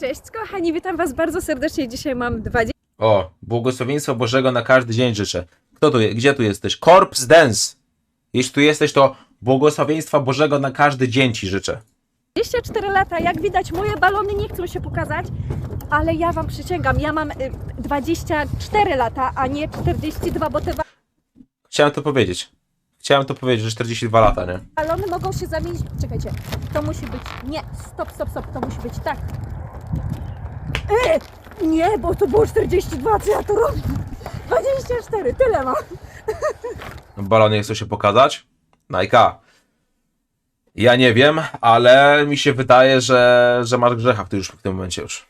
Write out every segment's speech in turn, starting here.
Cześć kochani, witam was bardzo serdecznie. Dzisiaj mam 20 O, błogosławieństwa Bożego na każdy dzień życzę. Kto tu, je- gdzie tu jesteś? Corpse Dance. Jeśli tu jesteś, to błogosławieństwa Bożego na każdy dzień ci życzę. 24 lata. Jak widać, moje balony nie chcą się pokazać, ale ja wam przysięgam, ja mam y, 24 lata, a nie 42, bo te Chciałem to powiedzieć. Chciałem to powiedzieć, że 42 lata, nie? balony mogą się zamienić. Czekajcie, to musi być. Nie, stop, stop, stop, to musi być tak. E, nie, bo to było 42, co ja to robię? 24, tyle mam. Balony chcą się pokazać. Najka. Ja nie wiem, ale mi się wydaje, że, że masz grzecha w tym, już, w tym momencie już.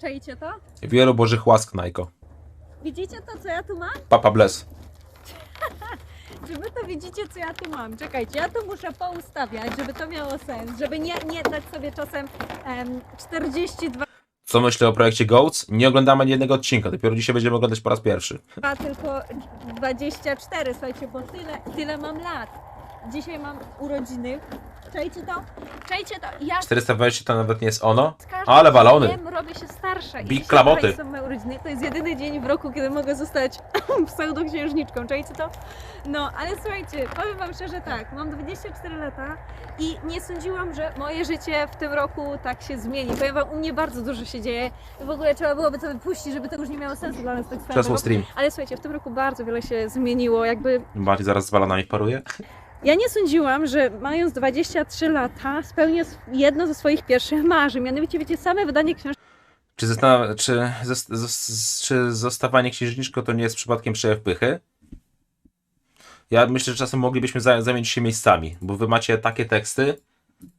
Czajcie to? Wielu Bożych łask, Najko. Widzicie to, co ja tu mam? Papa bless. Widzicie, co ja tu mam? Czekajcie, ja to muszę poustawiać, żeby to miało sens, żeby nie, nie dać sobie czasem em, 42, Co myślę o projekcie Goats? Nie oglądamy ani jednego odcinka. Dopiero dzisiaj będziemy oglądać po raz pierwszy. tylko 24, słuchajcie, bo tyle, tyle mam lat. Dzisiaj mam urodziny. Czajcie to? Czajcie to? Ja 420 to nawet nie jest ono. z każdym Ale balony. dniem robię się starsza. Big klamoty. są moje urodziny. To jest jedyny dzień w roku, kiedy mogę zostać pseudoksiężniczką. Czajcie to? No, ale słuchajcie, powiem wam szczerze tak, mam 24 lata i nie sądziłam, że moje życie w tym roku tak się zmieni. Powiem wam, u mnie bardzo dużo się dzieje. W ogóle trzeba byłoby to wypuścić, żeby to już nie miało sensu dla nas tak Przesło stream. Ale słuchajcie, w tym roku bardzo wiele się zmieniło. Jakby Bardziej zaraz z balonami paruje. ja nie sądziłam, że mając 23 lata spełnię jedno ze swoich pierwszych marzeń. Mianowicie, wiecie, same wydanie książki Czy, zastanawia, czy, czy zostawanie księżniczką to nie jest przypadkiem przejaw pychy? Ja myślę, że czasem moglibyśmy za, zamienić się miejscami, bo wy macie takie teksty,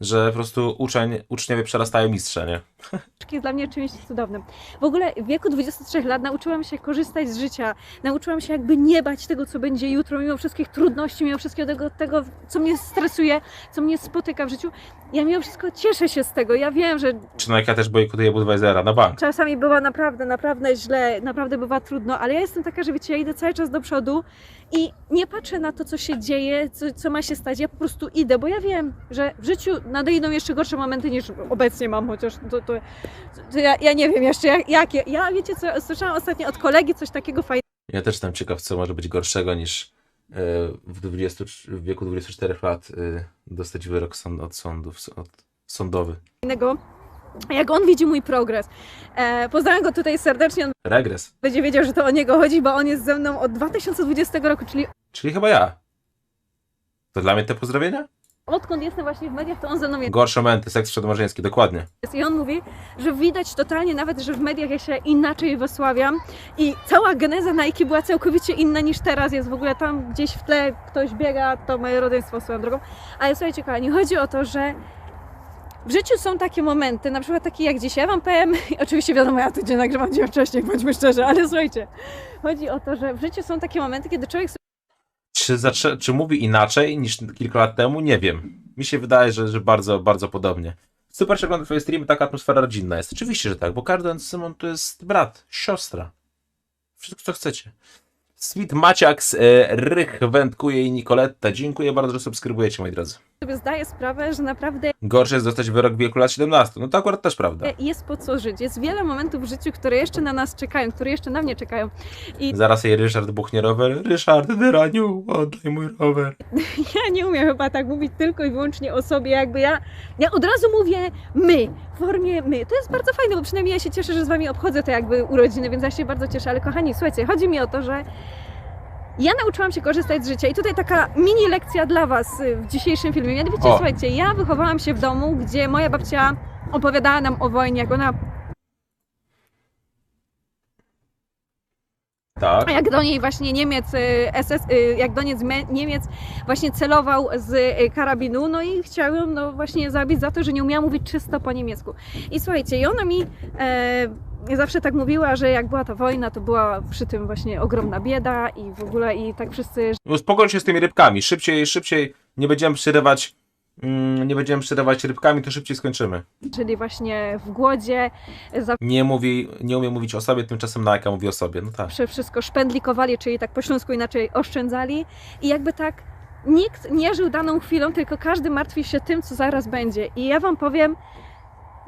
że po prostu uczeń, uczniowie przerastają mistrza, nie? Jest dla mnie czymś cudownym. W ogóle w wieku 23 lat nauczyłam się korzystać z życia. Nauczyłam się jakby nie bać tego, co będzie jutro, mimo wszystkich trudności, mimo wszystkiego tego, tego co mnie stresuje, co mnie spotyka w życiu. Ja mimo wszystko cieszę się z tego. Ja wiem, że Czy Nike też bojkotuje Budweisera na bank? czasami bywa naprawdę, naprawdę źle, naprawdę bywa trudno, ale ja jestem taka, że wiecie, ja idę cały czas do przodu i nie patrzę na to, co się dzieje, co, co ma się stać. Ja po prostu idę, bo ja wiem, że w życiu nadejdą jeszcze gorsze momenty niż obecnie mam, chociaż to, to, to ja, ja nie wiem jeszcze jak, jakie. Ja wiecie co, słyszałam ostatnio od kolegi coś takiego fajnego. Ja też jestem ciekaw, co może być gorszego niż e, w, 20, w wieku 24 lat e, dostać wyrok sąd, od sądów, od, sądowy. Jak on widzi mój progres. E, pozdrawiam go tutaj serdecznie, on Regres. będzie wiedział, że to o niego chodzi, bo on jest ze mną od 2020 roku, czyli Czyli chyba ja. To dla mnie te pozdrowienia? Odkąd jestem właśnie w mediach, to on ze mną jest. Gorsze momenty, seks przedmałżeński, dokładnie. I on mówi, że widać totalnie nawet, że w mediach ja się inaczej wysławiam i cała geneza Nike była całkowicie inna niż teraz jest. W ogóle tam gdzieś w tle ktoś biega, to moje rodzeństwo swoją drogą. Ale słuchajcie kochani, chodzi o to, że w życiu są takie momenty, na przykład takie jak dzisiaj, ja wam powiem, oczywiście wiadomo, ja tydzień nagrywam dzień wcześniej, bądźmy szczerzy, ale słuchajcie, chodzi o to, że w życiu są takie momenty, kiedy człowiek Czy, zaczę, czy mówi inaczej niż kilka lat temu? Nie wiem. Mi się wydaje, że, że bardzo, bardzo podobnie. Super, że oglądam twoje streamy, taka atmosfera rodzinna jest. Oczywiście, że tak, bo każdy Simon to jest brat, siostra. Wszystko, co chcecie. Sweet Maciaks, e, Rych, Wędkuje i Nicoletta. Dziękuję bardzo, że subskrybujecie, moi drodzy. Sobie zdaje sprawę, że naprawdę Gorsze jest dostać wyrok w wieku lat 17. No to akurat też prawda. jest po co żyć. Jest wiele momentów w życiu, które jeszcze na nas czekają, które jeszcze na mnie czekają. I Zaraz jej Ryszard buchnie rower. Ryszard, Dyraniu, oddaj mój rower. ja nie umiem chyba tak mówić tylko i wyłącznie o sobie, jakby ja, ja od razu mówię my, w formie my. To jest bardzo fajne, bo przynajmniej ja się cieszę, że z wami obchodzę te jakby urodziny, więc ja się bardzo cieszę. Ale kochani, słuchajcie, chodzi mi o to, że ja nauczyłam się korzystać z życia i tutaj taka mini lekcja dla was y, w dzisiejszym filmie. Mianowicie, O. słuchajcie, ja wychowałam się w domu, gdzie moja babcia opowiadała nam o wojnie, jak ona Tak. jak do niej właśnie Niemiec, y, SS, y, jak do Niemiec, Niemiec właśnie celował z y, karabinu, no i chciał ją no właśnie zabić za to, że nie umiała mówić czysto po niemiecku. I słuchajcie, i ona mi e, zawsze tak mówiła, że jak była ta wojna, to była przy tym właśnie ogromna bieda i w ogóle i tak wszyscy Uspokój się z tymi rybkami. Szybciej, szybciej. Nie będziemy przerywać. Mm, nie będziemy przerywać rybkami, to szybciej skończymy. żyli właśnie w głodzie, Nie mówi, nie umie mówić o sobie, tymczasem Nike mówi o sobie. No tak. zawsze wszystko szpendlikowali, czyli tak po śląsku inaczej oszczędzali i jakby tak nikt nie żył daną chwilą, tylko każdy martwi się tym, co zaraz będzie. I ja Wam powiem,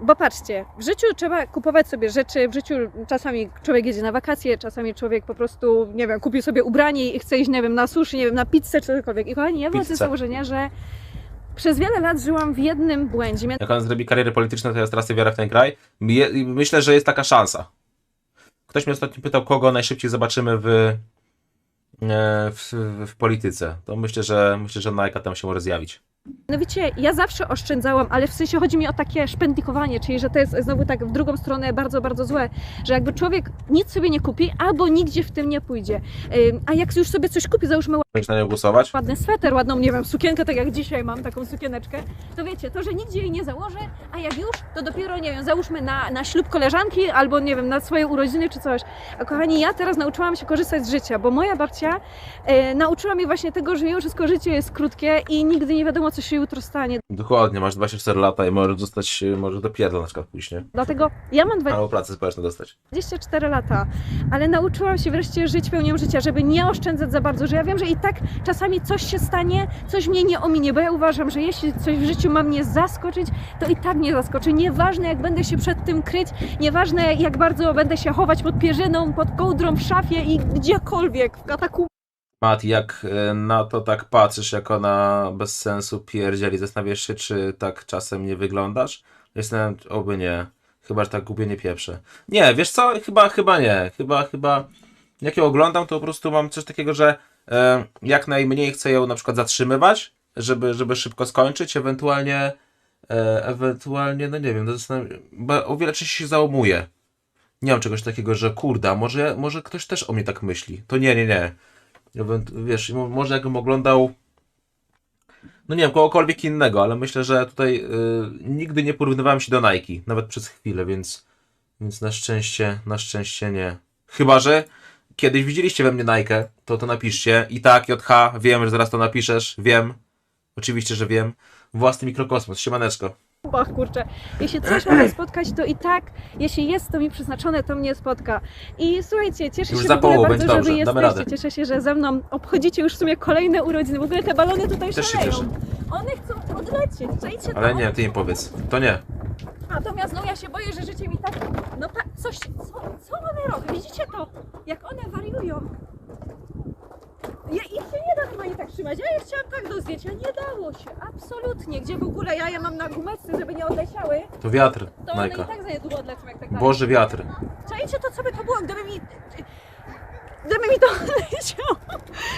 Bo patrzcie, w życiu trzeba kupować sobie rzeczy, w życiu czasami człowiek jedzie na wakacje, czasami człowiek po prostu, nie wiem, kupi sobie ubranie i chce iść, nie wiem, na sushi, nie wiem, na pizzę czy cokolwiek. I kochani, ja wychodzę z Pizzę. założenia, że przez wiele lat żyłam w jednym błędzie. Jak on zrobi karierę polityczną, to ja stracę wiarę w ten kraj. Je, myślę, że jest taka szansa. Ktoś mnie ostatnio pytał, kogo najszybciej zobaczymy w, e, w, w polityce. To myślę, że myślę, że Nike tam się może zjawić. Mianowicie, ja zawsze oszczędzałam, ale w sensie chodzi mi o takie szpendlikowanie, czyli że to jest znowu tak w drugą stronę bardzo, bardzo złe, że jakby człowiek nic sobie nie kupi, albo nigdzie w tym nie pójdzie. A jak już sobie coś kupi, załóżmy Będziesz na nią głosować? ładny sweter, ładną, nie wiem, sukienkę, tak jak dzisiaj mam taką sukieneczkę, to wiecie, to, że nigdzie jej nie założę, a jak już, to dopiero, nie wiem, załóżmy na, na ślub koleżanki albo, nie wiem, na swoje urodziny czy coś. A kochani, ja teraz nauczyłam się korzystać z życia, bo moja babcia e, nauczyła mnie właśnie tego, że mimo wszystko życie jest krótkie i nigdy nie wiadomo, co się jutro stanie. Dokładnie, masz 24 lata i możesz zostać, może do pierdla na przykład później. Dlatego ja mam Albo pracę społeczną dostać. 24 lata, ale nauczyłam się wreszcie żyć pełnią życia, żeby nie oszczędzać za bardzo, że ja wiem, że i tak czasami coś się stanie, coś mnie nie ominie, bo ja uważam, że jeśli coś w życiu ma mnie zaskoczyć, to i tak mnie zaskoczy. Nieważne jak będę się przed tym kryć, nieważne jak bardzo będę się chować pod pierzyną, pod kołdrą, w szafie i gdziekolwiek, w katakumbie. Mati, jak e, na to tak patrzysz, jako na bez sensu pierdzieli, zastanawiasz się, czy tak czasem nie wyglądasz? Jestem, oby nie. Chyba, że tak gubię nie pieprzę. Nie, wiesz co? Chyba, chyba nie. Chyba, chyba... Jak ją oglądam, to po prostu mam coś takiego, że jak najmniej chcę ją na przykład zatrzymywać, żeby, żeby szybko skończyć, ewentualnie e, ewentualnie, no nie wiem, no bo o wiele częściej się załamuję. Nie mam czegoś takiego, że kurda, może, może ktoś też o mnie tak myśli. To nie, nie, nie. Wiesz, mo- może jakbym oglądał. No nie wiem, kogokolwiek innego, ale myślę, że tutaj y, nigdy nie porównywałem się do Nike, nawet przez chwilę, więc, więc na szczęście, na szczęście nie. Chyba, że kiedyś widzieliście we mnie Nike, to to napiszcie. I tak, JH, wiem, że zaraz to napiszesz, wiem. Oczywiście, że wiem. Własny mikrokosmos, siemaneczko. Ach, kurczę, jeśli coś mnie spotkać, to i tak, jeśli jest to mi przeznaczone, to mnie spotka. I słuchajcie, cieszę Już się za w ogóle połową, bardzo, będzie że wy dobrze, damy jesteście. radę. Cieszę się, że ze mną obchodzicie już w sumie kolejne urodziny. W ogóle te balony tutaj Też się szaleją. cieszę. One chcą odlecieć, czajcie Ale to? nie, ty nie powiedz. To nie. Natomiast no ja się boję, że życie mi tak, no pa, coś, co, co one robią? Widzicie to? Jak one wariują. Ja, ich się nie da normalnie tak trzymać. Ja je chciałam tak do zdjęcia. Nie dało się. Absolutnie. Gdzie w ogóle ja je mam na gumeczce, żeby nie odleciały, To wiatr, to one i tak za niedługo odlecą, jak tak dalej. Boży wiatr. Czajcie to, co by to było, gdyby mi... Gdyby mi to leciało.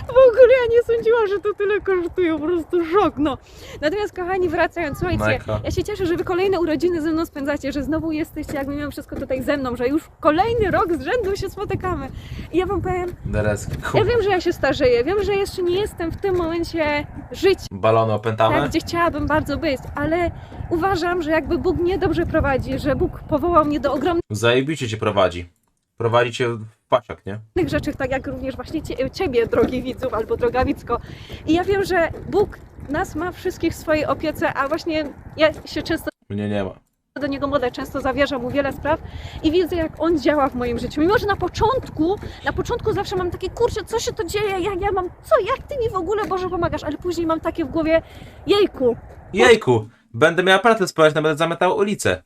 W ogóle ja nie sądziłam, że to tyle kosztuje, po prostu szok, no. Natomiast kochani, wracając, słuchajcie, ja się cieszę, że wy kolejne urodziny ze mną spędzacie, że znowu jesteście jakby mimo wszystko tutaj ze mną, że już kolejny rok z rzędu się spotykamy. I ja wam powiem, Dereski. ja wiem, że ja się starzeję, wiem, że jeszcze nie jestem w tym momencie życia, Balony opętane? tak, gdzie chciałabym bardzo być, ale uważam, że jakby Bóg mnie dobrze prowadzi, że Bóg powołał mnie do ogromnych Zajebicie cię prowadzi. Prowadzi cię pasiak, nie? rzeczy, tak jak również właśnie cie, Ciebie, drogi widzów, albo droga Wicko. I ja wiem, że Bóg nas ma wszystkich w swojej opiece, a właśnie ja się często Mnie nie ma. do Niego modlę, często zawierzam mu wiele spraw i widzę, jak On działa w moim życiu. Mimo, że na początku, na początku zawsze mam takie, kurczę, co się to dzieje, jak ja mam, co, jak Ty mi w ogóle, Boże, pomagasz, ale później mam takie w głowie, jejku, Jejku, będę miała pracę społeczną, będę zametał ulicę.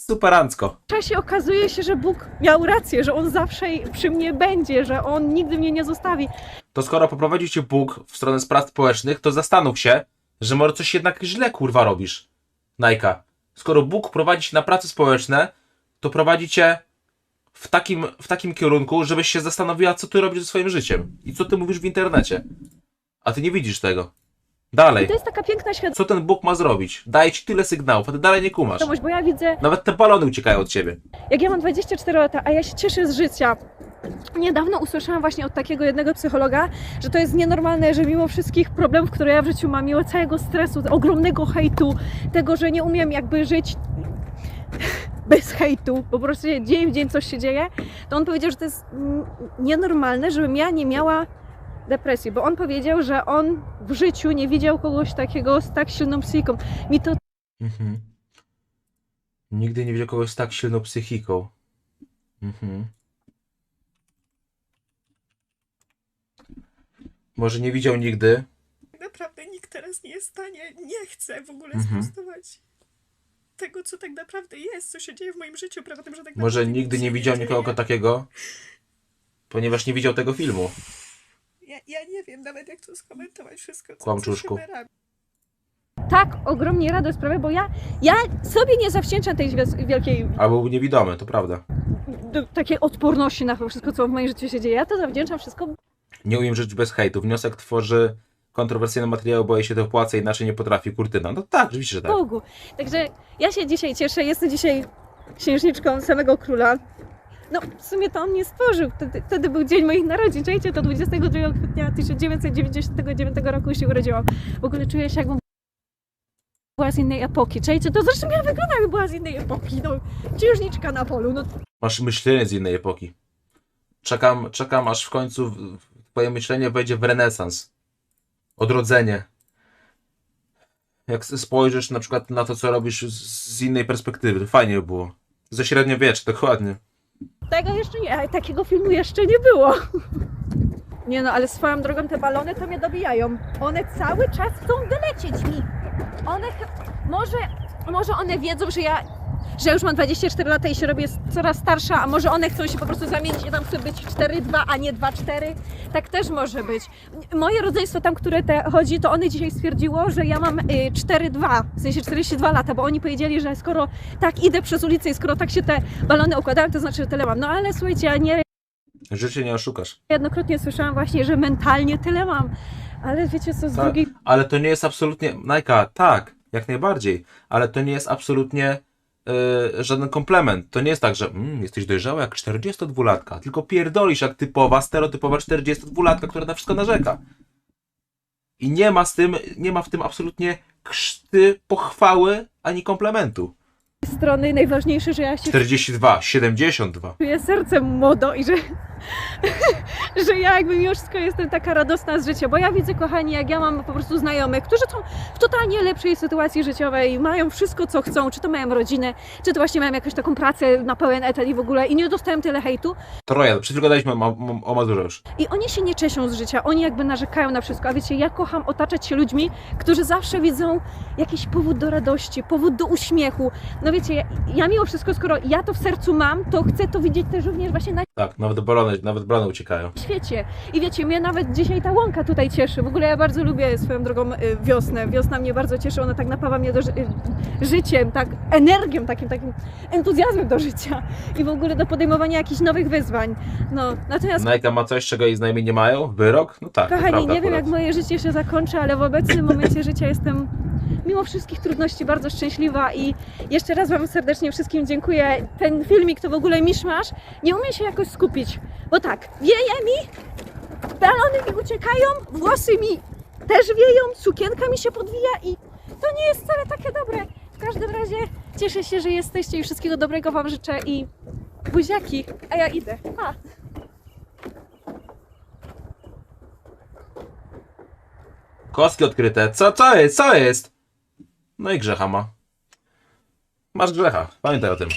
Superancko. w czasie okazuje się, że Bóg miał rację, że On zawsze przy mnie będzie, że On nigdy mnie nie zostawi. To skoro poprowadził cię Bóg w stronę spraw społecznych, to zastanów się, że może coś jednak źle kurwa robisz. Najka. Skoro Bóg prowadzi cię na prace społeczne, to prowadzi cię w takim, w takim kierunku, żebyś się zastanowiła, co ty robisz ze swoim życiem i co ty mówisz w internecie. A ty nie widzisz tego. I Dalej. to jest taka piękna Co ten Bóg ma zrobić? Daje ci tyle sygnałów, a ty dalej nie kumasz. świadomość, bo ja widzę, Nawet te balony uciekają od ciebie. jak ja mam 24 lata, a ja się cieszę z życia. Niedawno usłyszałam właśnie od takiego jednego psychologa, że to jest nienormalne, że mimo wszystkich problemów, które ja w życiu mam, mimo całego stresu, ogromnego hejtu, tego, że nie umiem jakby żyć bez hejtu, po prostu dzień w dzień coś się dzieje, to on powiedział, że to jest mm, nienormalne, żebym ja nie miała depresji, bo on powiedział, że on w życiu nie widział kogoś takiego z tak silną psychiką. Mi to Mhm. Nigdy nie widział kogoś z tak silną psychiką. Mhm. Może nie widział nigdy. Tak naprawdę nikt teraz nie jest w stanie, nie chce w ogóle Mhm. sprostować tego, co tak naprawdę jest, co się dzieje w moim życiu, prawda, tym, że tak Może nigdy nie widział nikogo takiego, ponieważ nie widział tego filmu. Ja, ja nie wiem nawet, jak to skomentować wszystko, co, Kłamczuszku. co się wyrabia. Tak ogromnie radość sprawia, bo ja, ja sobie nie zawdzięczam tej wielkiej Albo był niewidomy, to prawda. do, takiej odporności na wszystko, co w moim życiu się dzieje. Ja to zawdzięczam wszystko Nie umiem żyć bez hejtu. Wniosek tworzy kontrowersyjne materiały, bo jej się to opłaca, inaczej nie potrafi. Kurtyna. No tak, rzeczywiście, że tak. Bogu. Także ja się dzisiaj cieszę, jestem dzisiaj księżniczką samego króla. No, w sumie to on mnie stworzył. Wtedy, wtedy był dzień moich narodzin. Czujecie, to 22 kwietnia 1999 roku się urodziłam. W ogóle czuję się, jakbym była z innej epoki. Czujecie, to zresztą ja wyglądam, była z innej epoki. No, księżniczka na polu. No, Masz myślenie z innej epoki. Czekam, czekam aż w końcu twoje myślenie wejdzie w renesans. Odrodzenie. Jak spojrzysz na przykład na to, co robisz z, innej perspektywy, fajnie by było. Ze średniowiecza, dokładnie. Tego jeszcze nie, takiego filmu jeszcze nie było. Nie no, ale swoją drogą te balony to mnie dobijają. One cały czas chcą dolecieć mi. One, może, może one wiedzą, że ja, że już mam 24 lata i się robię coraz starsza, a może one chcą się po prostu zamienić i tam chcą być 4-2, a nie 2-4. Tak też może być. Moje rodzeństwo tam, które te chodzi, to one dzisiaj stwierdziło, że ja mam y, 4-2, w sensie 42 lata, bo oni powiedzieli, że skoro tak idę przez ulicę i skoro tak się te balony układają, to znaczy, że tyle mam. No ale słuchajcie, ja nie Życie nie oszukasz. Jednokrotnie słyszałam właśnie, że mentalnie tyle mam. Ale wiecie co, z Tak, drugiej ale to nie jest absolutnie. Najka, tak, jak najbardziej, ale to nie jest absolutnie yy, żaden komplement. To nie jest tak, że mm, jesteś dojrzały jak 42-latka, tylko pierdolisz jak typowa, stereotypowa 42-latka, która na wszystko narzeka. I nie ma z tym, nie ma w tym absolutnie krzty pochwały ani komplementu. strony najważniejsze, że ja się 42, 72. czuję sercem młodo i że, że ja jakby mimo wszystko jestem taka radosna z życia, bo ja widzę, kochani, jak ja mam po prostu znajomych, którzy są w totalnie lepszej sytuacji życiowej, mają wszystko, co chcą, czy to mają rodzinę, czy to właśnie mają jakąś taką pracę na pełen etat i w ogóle i nie dostałem tyle hejtu. Troja, przed chwilą gadaliśmy o, o, o Mazurze już. i oni się nie cieszą z życia, oni jakby narzekają na wszystko, a wiecie, ja kocham otaczać się ludźmi, którzy zawsze widzą jakiś powód do radości, powód do uśmiechu, no wiecie, ja, ja mimo wszystko, skoro ja to w sercu mam, to chcę to widzieć też również właśnie na Tak, nawet balony, nawet balony uciekają. świecie. I wiecie, mnie nawet dzisiaj ta łąka tutaj cieszy. W ogóle ja bardzo lubię swoją drogą y, wiosnę. Wiosna mnie bardzo cieszy, ona tak napawa mnie do ży- y, życiem, tak energią, takim, takim entuzjazmem do życia i w ogóle do podejmowania jakichś nowych wyzwań. No, natomiast Najka ma coś, czego jej znajomi nie mają? Wyrok? No tak, to kochani, prawda nie wiem akurat. jak moje życie się zakończy, ale w obecnym momencie życia jestem mimo wszystkich trudności bardzo szczęśliwa i jeszcze raz Wam serdecznie wszystkim dziękuję. Ten filmik to w ogóle miszmasz. Nie umiem się jakoś skupić, bo tak, wieje mi, balony mi uciekają, włosy mi też wieją, sukienka mi się podwija i to nie jest wcale takie dobre. W każdym razie cieszę się, że jesteście i wszystkiego dobrego Wam życzę i buziaki, a ja idę. Pa! Kostki odkryte. Co, co jest? Co jest? No i grzecha ma. Masz grzecha. Pamiętaj o tym.